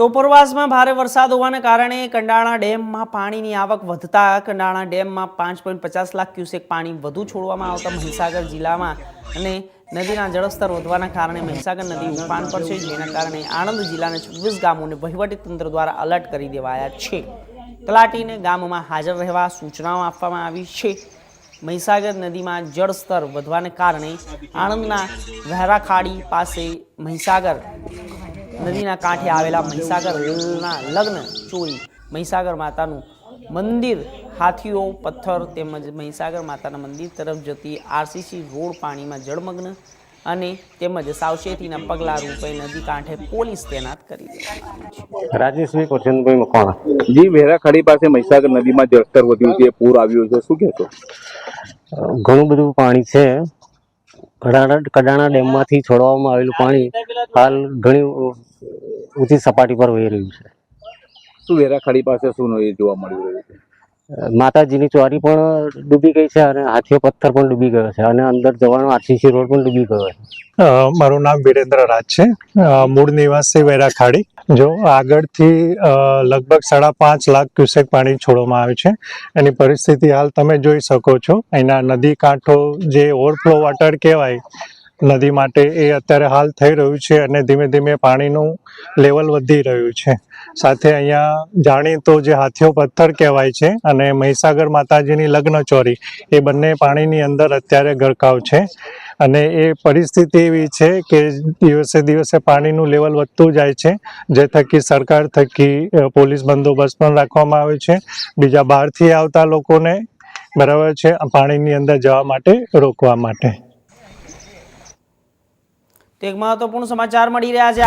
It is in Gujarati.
તો ઉપરવાસમાં ભારે વરસાદ હોવાને કારણે કંડાળા ડેમમાં પાણીની આવક વધતા કંડાળા ડેમમાં પાંચ પોઈન્ટ પચાસ લાખ ક્યુસેક પાણી વધુ છોડવામાં આવતા મહીસાગર જિલ્લામાં અને નદીના જળસ્તર વધવાના કારણે મહીસાગર નદી ઉફાન પર છે, જેના કારણે આણંદ જિલ્લાના છવ્વીસ ગામોને વહીવટી તંત્ર દ્વારા અલર્ટ કરી દેવાયા છે. તલાટીને ગામમાં હાજર રહેવા સૂચનાઓ આપવામાં આવી છે. મહીસાગર નદીમાં જળસ્તર વધવાને કારણે આણંદના વહેરાખાડી પાસે મહીસાગર નદીના કાંઠે આવેલા મહીસાગરના લગ્ન ચોરી. મહીસાગર માતાનું મંદિર હાથીઓ પથ્થર તેમજ મહીસાગર માતાના મંદિર તરફ જતી આરસીસી રોડ પાણીમાં જળમગ્ન અને તેમજ સાવચેતીના પગલાં રૂપે નદી કાંઠે પોલીસ તૈનાત કરી છે રાજેશભાઈ કરશનભાઈ મકવાણા. જી વેરાખાડી પાસે મહીસાગર નદીમાં જળસ્તર વધ્યું છે પૂર આવ્યું છે. શું કહેશો? ઘણું બધું પાણી છે. કડાણા કડાણા ડેમમાંથી છોડવામાં આવેલું પાણી હાલ ઘણી ઊંચી સપાટી પર વહી રહ્યું છે. શું વેરાખાડી પાસે શું જોવા મળી રહ્યું માતાજીની ચોરી પણ ડૂબી ગઈ છે અને હાથીઓ પથ્થર પણ ડૂબી ગયો છે અને અંદર જવાનો આરસીસી રોડ પણ ડૂબી ગયો છે. મારું નામ વિરેન્દ્ર રાજ છે. મૂળ નિવાસી વેરાખાડી. જો આગળથી લગભગ સાડા પાંચ લાખ ક્યુસેક પાણી છોડવામાં આવે છે. એની પરિસ્થિતિ હાલ તમે જોઈ શકો છો. અહીંના નદી કાંઠો જે ઓવરફ્લો વોટર કહેવાય નદી માટે એ અત્યારે હાલ થઈ રહ્યું છે અને ધીમે ધીમે પાણીનું લેવલ વધી રહ્યું છે. સાથે અહીંયા જાણીતો જે હાથીઓ પથ્થર કહેવાય છે અને મહીસાગર માતાજીની લગ્ન ચોરી, એ બંને પાણીની અંદર અત્યારે ગરકાવ છે. અને એ પરિસ્થિતિ એવી છે કે દિવસે દિવસે પાણીનું લેવલ વધતું જાય છે, જે થકી સરકાર થકી પોલીસ બંદોબસ્ત પણ રાખવામાં આવે છે. બીજા બહારથી આવતા લોકોને બરાબર છે પાણીની અંદર જવા માટે, રોકવા માટે. તો એક મહત્વપૂર્ણ સમાચાર મળી રહ્યા છે.